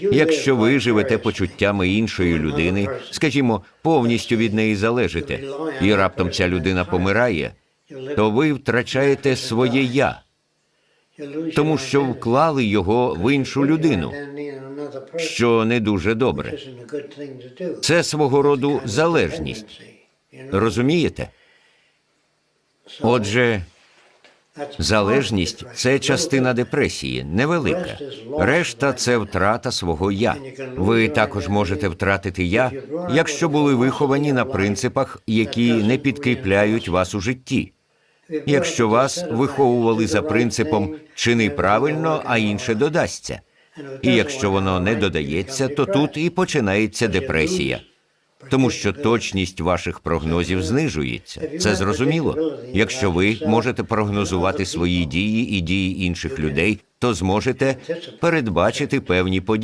Якщо ви живете почуттями іншої людини, скажімо, повністю від неї залежите, і раптом ця людина помирає, то ви втрачаєте своє я, тому що вклали його в іншу людину, що не дуже добре. Це свого роду залежність. Розумієте? Отже, залежність це частина депресії, невелика. Решта це втрата свого я. Ви також можете втратити я, якщо були виховані на принципах, які не підкріпляють вас у житті. Якщо вас виховували за принципом чини правильно, а інше додасться. І якщо воно не додається, то тут і починається депресія. Тому що точність ваших прогнозів знижується. Це зрозуміло. Якщо ви можете прогнозувати свої дії і дії інших людей, то зможете передбачити певні події.